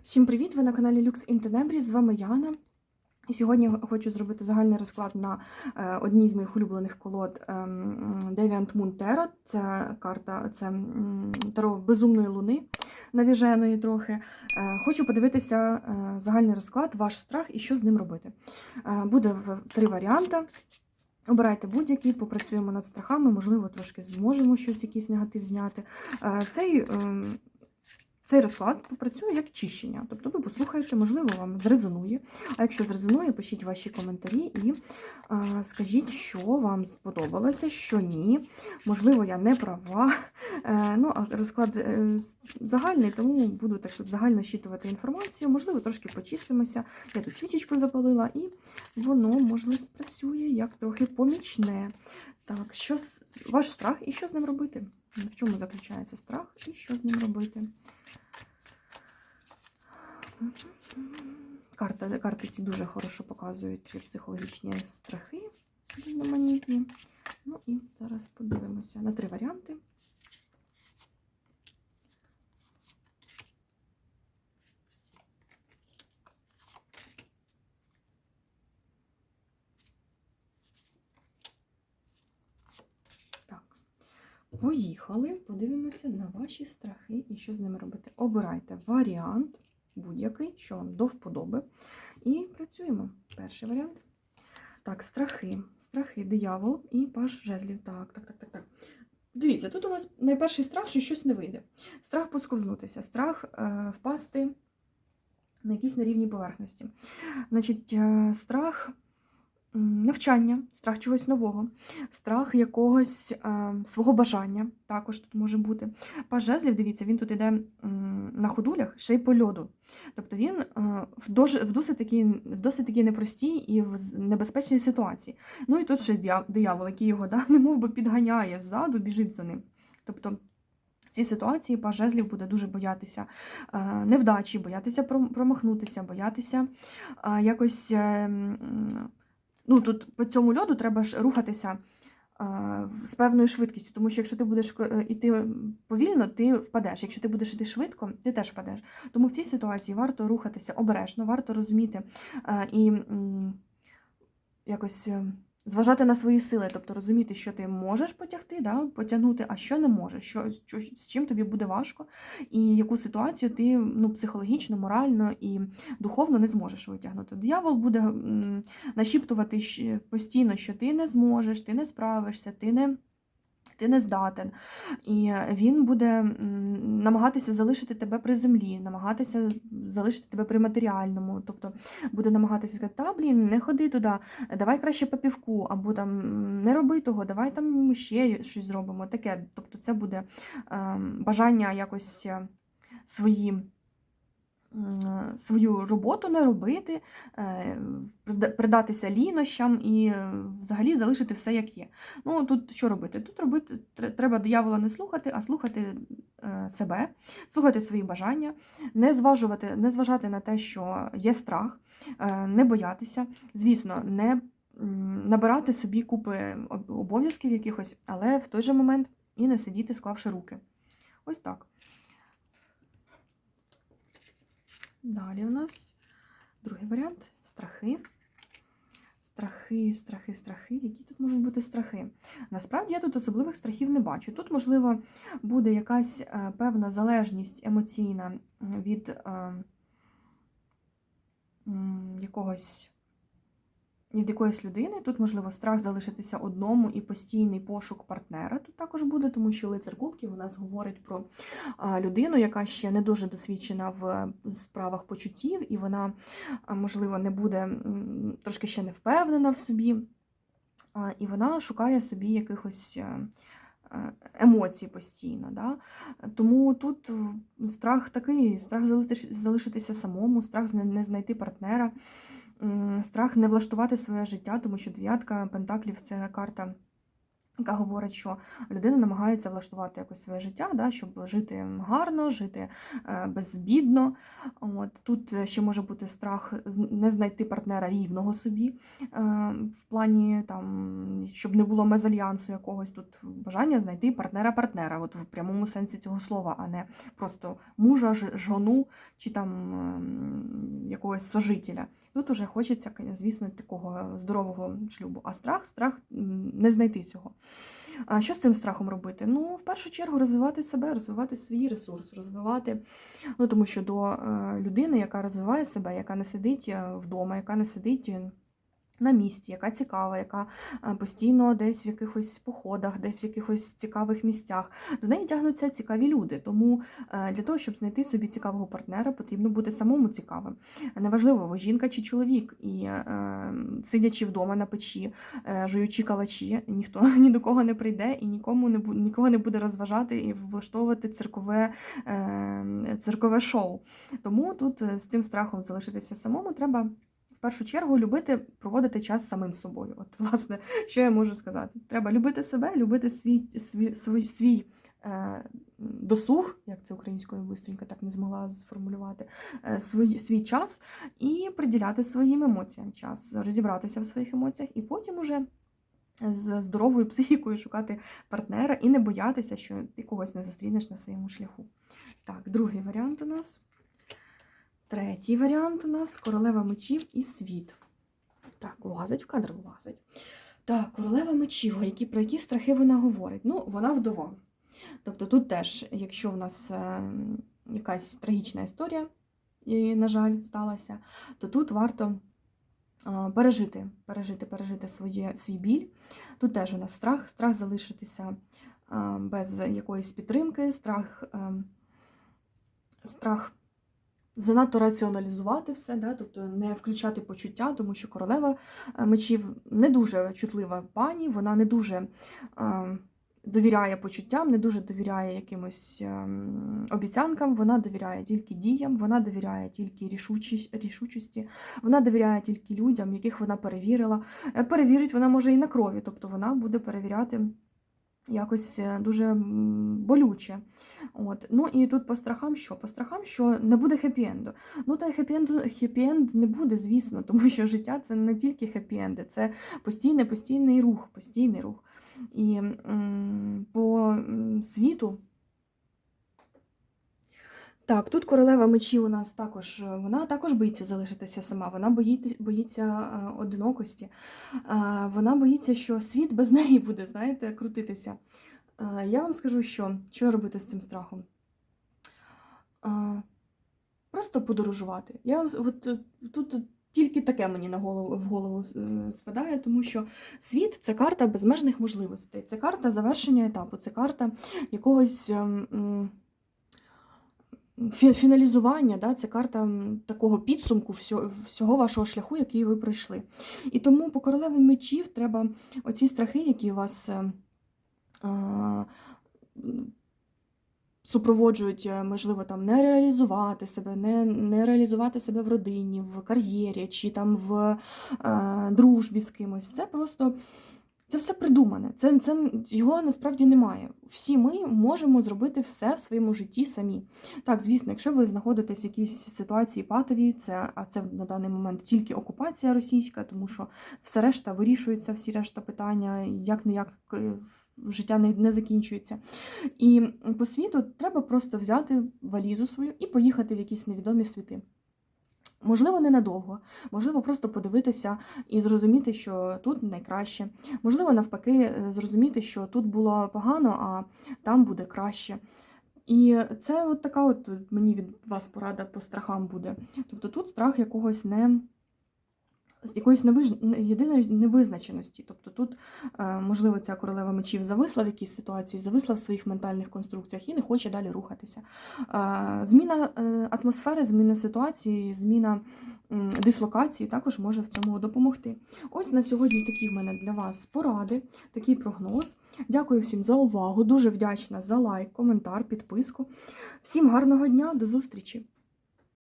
Всім привіт! Ви на каналі Lux in Tenebris, з вами Яна. І сьогодні хочу зробити загальний розклад на е, одній з моїх улюблених колод Deviant Moon Tarot. Це карта це таро безумної луни, навіженої трохи. Е, хочу подивитися е, загальний розклад, ваш страх і що з ним робити. Буде три варіанти. Обирайте будь-який, попрацюємо над страхами, можливо, трошки зможемо щось, якийсь негатив зняти. Цей ем, цей розклад попрацює як чищення. Тобто ви послухаєте, можливо, вам зрезонує. А якщо зрезонує, пишіть ваші коментарі і е, скажіть, що вам сподобалося, що ні. Можливо, я не права. Е, ну, а розклад е, загальний, тому буду так загально щитувати інформацію. Можливо, трошки почистимося. Я тут свічечку запалила, і воно, можливо, спрацює як трохи помічне. Так, що ваш страх і що з ним робити? В чому заключається страх і що з ним робити? Карта, карти ці дуже хорошо показують психологічні страхи різноманітні. Ну і зараз подивимося на три варіанти. Так. Поїхали, подивимося на ваші страхи і що з ними робити. Обирайте варіант будь-який, що вам до вподоби. І працюємо. Перший варіант. Так, страхи. Страхи, диявол і паш жезлів. Так, так, так, так, так. Дивіться, тут у вас найперший страх, що щось не вийде. Страх посковзнутися, страх е, впасти на якійсь нерівній поверхності. Значить, е, страх навчання, страх чогось нового, страх якогось е, свого бажання також тут може бути. Паж жезлів, дивіться, він тут іде м, на ходулях, ще й по льоду. Тобто він е, в, дож, в, досить такій, в досить такій непростій і в небезпечній ситуації. Ну і тут ще диявол, який його да, немов би підганяє ззаду, біжить за ним. Тобто в цій ситуації паж жезлів буде дуже боятися е, невдачі, боятися промахнутися, боятися е, якось. Е, Ну, тут по цьому льоду треба ж рухатися е, з певною швидкістю, тому що якщо ти будеш е, йти повільно, ти впадеш. Якщо ти будеш йти швидко, ти теж впадеш. Тому в цій ситуації варто рухатися обережно, варто розуміти е, і якось е, зважати на свої сили, тобто розуміти, що ти можеш потягти, да, потягнути, а що не можеш, що, що, з чим тобі буде важко, і яку ситуацію ти ну, психологічно, морально і духовно не зможеш витягнути. Диявол буде нашіптувати постійно, що ти не зможеш, ти не справишся, ти не. Ти не здатен, і він буде намагатися залишити тебе при землі, намагатися залишити тебе при матеріальному. Тобто буде намагатися сказати, та блін, не ходи туди, давай краще по півку, або там не роби того, давай там ще щось зробимо. Таке. Тобто, це буде ем, бажання якось е, свої м, свою роботу не робити, е, придатися лінощам і е, взагалі залишити все як є. Ну тут що робити? Тут робити треба диявола не слухати, а слухати е, себе, слухати свої бажання, не зважувати, не зважати на те, що є страх, не боятися. Звісно, не набирати собі купи обов'язків якихось, але в той же момент і не сидіти, склавши руки. Ось так. Далі у нас другий варіант страхи. Страхи, страхи, страхи. Які тут можуть бути страхи? Насправді я тут особливих страхів не бачу. Тут, можливо, буде якась е, певна залежність емоційна від е, якогось. Від якоїсь людини тут, можливо, страх залишитися одному і постійний пошук партнера тут також буде, тому що лицар Кубків у нас говорить про людину, яка ще не дуже досвідчена в е, справах почуттів, і вона, можливо, не буде трошки ще не впевнена в собі, і вона шукає собі якихось. е, е, Емоцій постійно, Да? тому тут е, страх такий: страх залишитися самому, страх не знайти партнера, страх не влаштувати своє життя, тому що дев'ятка пентаклів це карта яка говорить, що людина намагається влаштувати якось своє життя, да, щоб жити гарно, жити е, безбідно. От тут ще може бути страх не знайти партнера рівного собі, е, в плані там, щоб не було мезальянсу якогось тут бажання знайти партнера-партнера, от в прямому сенсі цього слова, а не просто мужа, жону чи там ем, якогось сожителя. Тут уже хочеться, звісно, такого здорового шлюбу. А страх, страх не знайти цього. А що з цим страхом робити? Ну, в першу чергу, розвивати себе, розвивати свій ресурс, розвивати. Ну, тому що до е, людини, яка розвиває себе, яка не сидить е, вдома, яка не сидить е, на місці, яка цікава, яка е, постійно десь в якихось походах, десь в якихось цікавих місцях. До неї тягнуться цікаві люди. Тому е, для того, щоб знайти собі цікавого партнера, потрібно бути самому цікавим. Неважливо, ви жінка чи чоловік, і е, сидячи вдома на печі, жуючи калачі, ніхто ні до кого не прийде і нікому не нікого не буде розважати і влаштовувати циркове, е, циркове шоу. Тому тут з цим страхом залишитися самому треба. Першу чергу любити проводити час самим собою. От, власне, що я можу сказати? Треба любити себе, любити свій, свій, свій, свій е, досуг, як це українською бистренько так не змогла сформулювати, е, свій, свій час і приділяти своїм емоціям час, розібратися в своїх емоціях, і потім уже з здоровою психікою шукати партнера і не боятися, що ти когось не зустрінеш на своєму шляху. Так, другий варіант у нас. Третій варіант у нас королева мечів і світ. Так, влазить в кадр, влазить. Так, королева мечів, які, про які страхи вона говорить? Ну, вона вдова. Тобто тут теж, якщо в нас е, якась трагічна історія, і, на жаль, сталася, то тут варто е, пережити, пережити, пережити своє, свій біль. Тут теж у нас страх, страх залишитися е, без якоїсь підтримки, страх, страх занадто раціоналізувати все, да? тобто не включати почуття, тому що королева е, мечів не дуже чутлива пані, вона не дуже. е, довіряє почуттям, не дуже довіряє якимось ем, обіцянкам, вона довіряє тільки діям, вона довіряє тільки рішучості, вона довіряє тільки людям, яких вона перевірила. Е, Перевірить вона може і на крові, тобто вона буде перевіряти якось е, дуже болюче. От. Ну і тут по страхам що? По страхам, що не буде хеппі-енду. Ну та хеппі-енд не буде, звісно, тому що життя це не тільки хеппі-енди, це постійний, постійний рух, постійний рух. І по світу. Так, тут королева мечів у нас також, е, вона також боїться залишитися сама, вона боїться, боїться е, одинокості, Е, вона боїться, що світ без неї буде, знаєте, крутитися. Я вам скажу, що, що робити з цим страхом. Просто подорожувати. Я от, тут тільки таке мені на голову, в голову спадає, тому що світ це карта безмежних можливостей, це карта завершення етапу, це карта якогось. Фіналізування, да, це карта такого підсумку всього, вашого шляху, який ви пройшли. І тому по королеві мечів треба оці страхи, які вас е, е, супроводжують, е, можливо, там не реалізувати себе, не, не реалізувати себе в родині, в кар'єрі чи там в е, дружбі з кимось. Це просто. Це все придумане. Це, це його насправді немає. Всі ми можемо зробити все в своєму житті самі. Так, звісно, якщо ви знаходитесь в якійсь ситуації патовій, це а це на даний момент тільки окупація російська, тому що все решта вирішується, всі решта питання, як не як життя не, не закінчується. І по світу треба просто взяти валізу свою і поїхати в якісь невідомі світи. Можливо, ненадовго, можливо, просто подивитися і зрозуміти, що тут найкраще. Можливо, навпаки, е, зрозуміти, що тут було погано, а там буде краще. І це от така от мені від вас порада по страхам буде. Тобто тут страх якогось не з якоїсь невиж... єдиної невизначеності. Тобто тут, е, можливо, ця королева мечів зависла в якійсь ситуації, зависла в своїх ментальних конструкціях і не хоче далі рухатися. Е, Зміна е, атмосфери, зміна ситуації, зміна дислокації також може в цьому допомогти. Ось на сьогодні такі в мене для вас поради, такий прогноз. Дякую всім за увагу. Дуже вдячна за лайк, коментар, підписку. Всім гарного дня, до зустрічі!